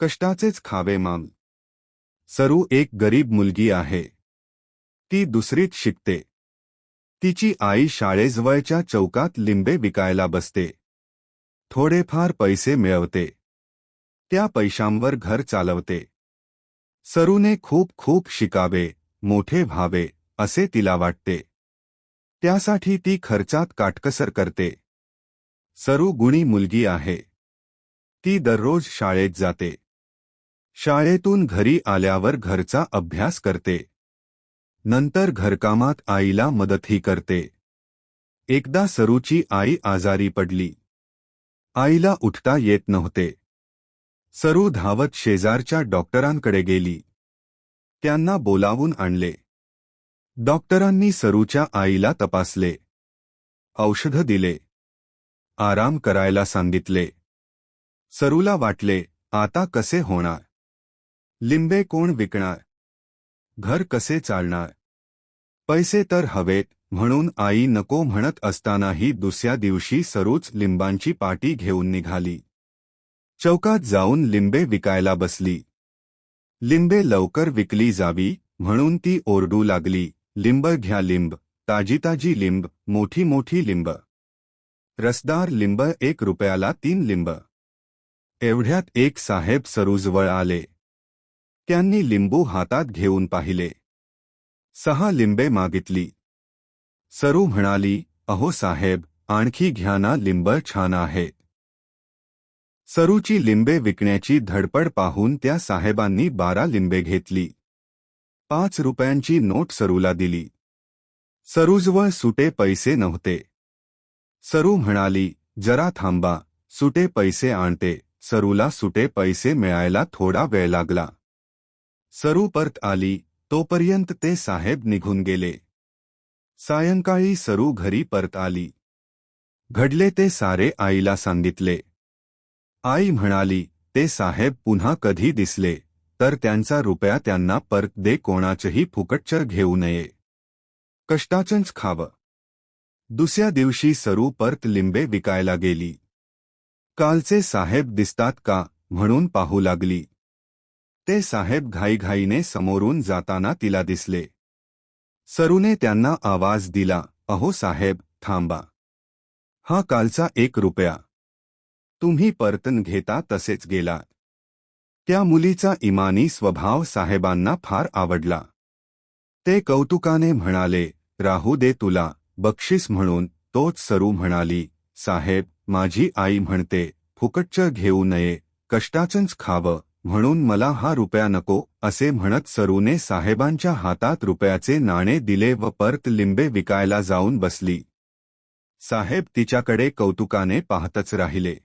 कष्टाचेच खावे माम सरू एक गरीब मुलगी आहे. ती दुसरीत शिकते. तिची आई शाळेजवळच्या चौकात लिंबे विकायला बसते. थोडेफार पैसे मिळवते. त्या पैशांवर घर चालवते. सरूने खूप खूप शिकावे मोठे व्हावे असे तिला वाटते. त्यासाठी ती खर्चात काटकसर करते. सरू गुणी मुलगी आहे. ती दररोज शाळेत जाते. शाळेतून घरी आल्यावर घरचा अभ्यास करते. नंतर घरकामात आईला मदतही करते. एकदा सरूची आई आजारी पडली. आईला उठता येत नव्हते. सरू धावत शेजारच्या डॉक्टरांकडे गेली. त्यांना बोलावून आणले. डॉक्टरांनी सरूच्या आईला तपासले. औषध दिले. आराम करायला सांगितले. सरूला वाटले आता कसे होणार? लिंबे कोण विकणार? घर कसे चालणार? पैसे तर हवेत म्हणून आई नको म्हणत असतानाही दुसऱ्या दिवशी सरूच लिंबांची पाटी घेऊन निघाली. चौकात जाऊन लिंबे विकायला बसली. लिंबे लवकर विकली जावी म्हणून ती ओरडू लागली. लिंब घ्या लिंब ताजी ताजी लिंब मोठी मोठी लिंब. रसदार लिंब एक रुपयाला तीन लिंब. एवढ्यात एक साहेब सरूजवळ आले. त्यांनी लिंबू हातात घेऊन पाहिले. सहा लिंबे मागितली. सरू म्हणाली, अहो साहेब, आणखी घ्या ना लिंब छान आहे. सरूची लिंबे विकण्याची धडपड पाहून त्या साहेबांनी बारा लिंबे घेतली. पाच रुपयांची नोट सरूला दिली. सरूजवळ सुटे पैसे नव्हते. सरू म्हणाली, जरा थांबा, सुटे पैसे आणते. सरूला सुटे पैसे मिळायला थोडा वेळ लागला. सरू परत आली तोपर्यंत ते साहेब निघून गेले. सायंकाळी सरू घरी परत आली. घडले ते सारे आईला सांगितले. आई म्हणाली ते साहेब पुन्हा कधी दिसले तर त्यांचा रुपया त्यांना परत दे कोणाचंही फुकटचर घेऊ नये. कष्टाचंच खावं. दुसऱ्या दिवशी सरू परत लिंबे विकायला गेली. कालचे साहेब दिसतात का? म्हणून पाहू लागली. ते साहेब घाईघाईने समोरून जाताना तिला दिसले. सरूने त्यांना आवाज दिला अहो साहेब थांबा. हा कालचा एक रुपया. तुम्ही परतन घेता तसेच गेला. त्या मुलीचा इमानी स्वभाव साहेबांना फार आवडला. ते कौतुकाने म्हणाले राहू दे तुला बक्षीस म्हणून तोच सरू म्हणाली साहेब माझी आई म्हणते फुकटचं घेऊ नये कष्टाचंच खावं म्हणून मला हा रुपया नको असे म्हणत सरूने साहेबांच्या हातात रुपयाचे नाणे दिले व परत लिंबे विकायला जाऊन बसली. साहेब तिच्याकडे कौतुकाने पाहतच राहिले.